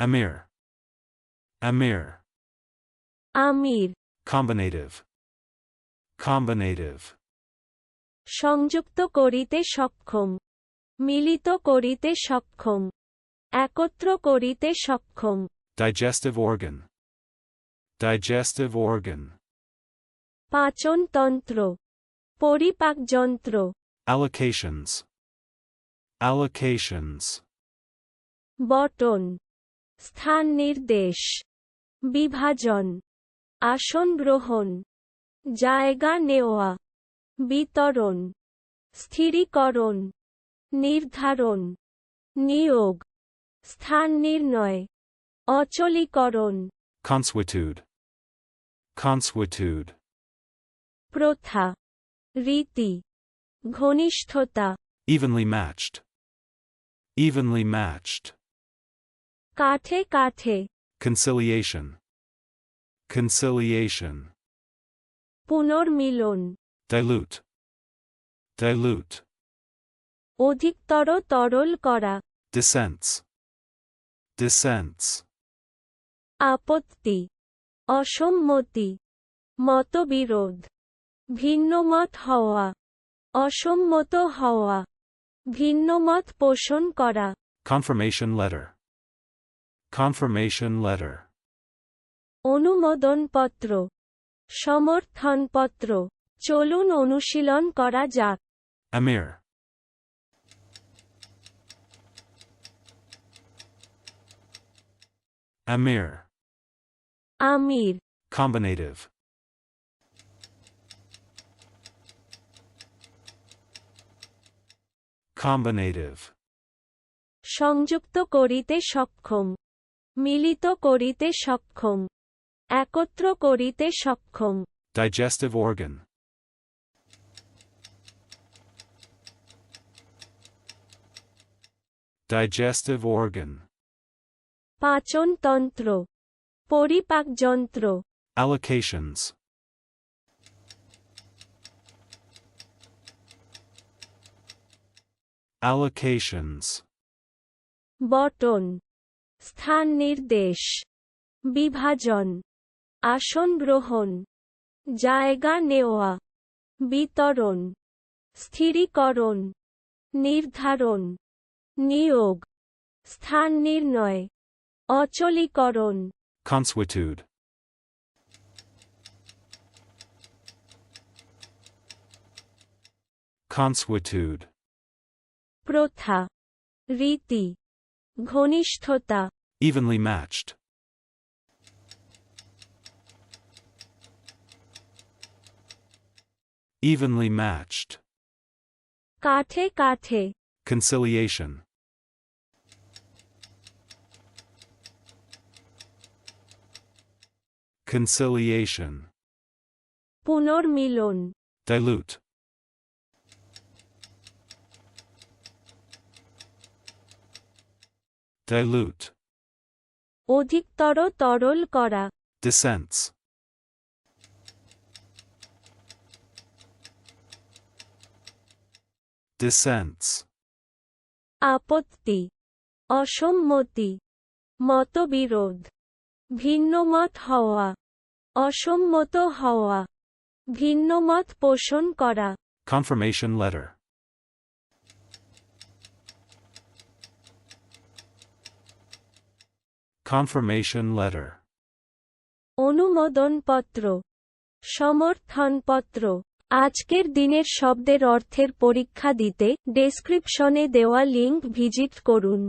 Amir. Amir. আমির Combinative. Combinative. সংযুক্ত করিতে সক্ষম মিলিত করিতে সক্ষম একত্র করিতে সক্ষম Digestive organ. Digestive organ. পাচন তন্ত্র পরিপাক যন্ত্র Allocations. Allocations. বটন স্থান নির্দেশ। বিভাজন। আসন গ্রহণ। জায়গা নেওয়া। বিতরণ। স্থিরীকরণ। নির্ধারণ। নিয়োগ। স্থান নির্ণয়। অচলীকরণ। Consuetude. Consuetude. প্রথা। রীতি। ঘনিষ্ঠতা। Evenly matched. Evenly matched. কাঠে কাঠে Conciliation. Conciliation. পুনর্মিলন Dilute. Dilute. অধিকতর তরল করা Dissents. Dissents. আপত্তি অসম্মতি মতবিরোধ ভিন্নমত হওয়া অসম্মত হওয়া ভিন্নমত পোষণ করা Confirmation letter. Confirmation letter. অনুমোদনপত্র সমর্থনপত্র চলুন অনুশীলন করা যাক Amir. Amir. আমির Combinative. Combinative. সংযুক্ত করিতে সক্ষম মিলিত করিতে সক্ষম। একত্র করিতে সক্ষম। ডাইজেস্টিভ অর্গান ডাইজেস্টিভ অর্গান পাচন তন্ত্র। পরিপাক যন্ত্র। অ্যালোকেশনস অ্যালোকেশনস বটন স্থান নির্দেশ। বিভাজন। আসন গ্রহণ। জায়গা নেওয়া। বিতরণ। স্থিরীকরণ। নির্ধারণ। নিয়োগ। স্থান নির্ণয়। অচলীকরণ। Consuetude. Consuetude. প্রথা। রীতি। ঘনিষ্ঠতা Evenly matched. Evenly matched. কাঠে কাঠে Conciliation. Conciliation. পুনর্মিলন Dilute. Dilute. অধিকতর তরল করা Dissents. Dissents. আপত্তি অসম্মতি মতবিরোধ ভিন্নমত হওয়া অসম্মত হওয়া ভিন্নমত পোষণ করা Confirmation letter. Confirmation letter. অনুমোদনপত্র সমর্থনপত্র আজকের দিনের শব্দের অর্থের পরীক্ষা দিতে ডেসক্রিপশনে দেওয়া লিঙ্ক ভিজিট করুন